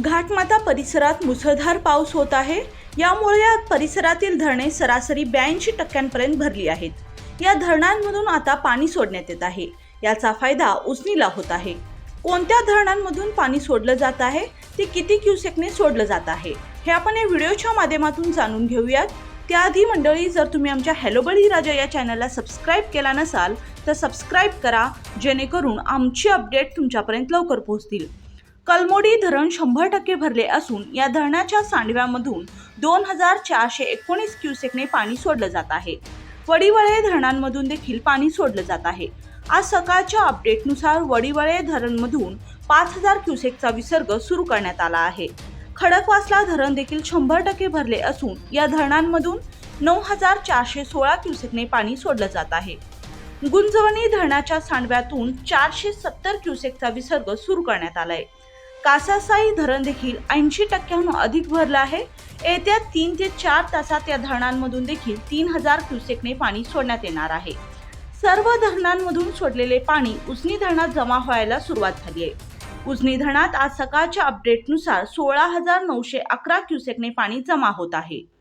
घाटमाता परिसरात मुसळधार पाऊस होत आहे. यामुळे या परिसरातील धरणे सरासरी ब्याऐंशी टक्क्यांपर्यंत भरली आहेत. या धरणांमधून आता पाणी सोडण्यात येत आहे. याचा फायदा उजनीला होत आहे. कोणत्या धरणांमधून पाणी सोडलं जात आहे? ते किती क्युसेकने सोडलं जात आहे? हे आपण या व्हिडिओच्या माध्यमातून जाणून घेऊयात. त्याआधी मंडळी जर तुम्ही आमच्या हॅलो बळी राजा या चॅनलला सबस्क्राईब केला नसाल तर सबस्क्राईब करा जेणेकरून आमची अपडेट तुमच्यापर्यंत लवकर पोहोचतील. कलमोडी धरण शंभर टक्के भरले असून या धरणाच्या सांडव्यामधून दोन हजार चारशे एकोणीस क्युसेकने पाणी सोडलं जात आहे. वडीवळे धरणांमधून देखील पाणी सोडलं जात आहे. आज सकाळच्या अपडेटनुसार वडीवळे धरणमधून पाच हजार क्युसेकचा विसर्ग सुरू करण्यात आला आहे. खडकवासला धरण देखील शंभर टक्के भरले असून या धरणांमधून नऊ हजार चारशे सोळा क्युसेकने पाणी सोडलं जात आहे. गुंजवणी धरणाच्या सांडव्यातून चारशे सत्तर क्युसेकचा विसर्ग सुरू करण्यात आलाय. कासासाई धरण देखील ऐंशी टक्क्याहून अधिक भरलं आहे. येत्या तीन ते चार तासात या धरणांमधून देखील तीन हजार क्युसेकने पाणी सोडण्यात येणार आहे. सर्व धरणांमधून सोडलेले पाणी उजनी धरणात जमा व्हायला सुरुवात झाली आहे. उजनी धरणात आज सकाळच्या अपडेटनुसार सोळा हजार नऊशे अकरा क्युसेकने पाणी जमा होत आहे.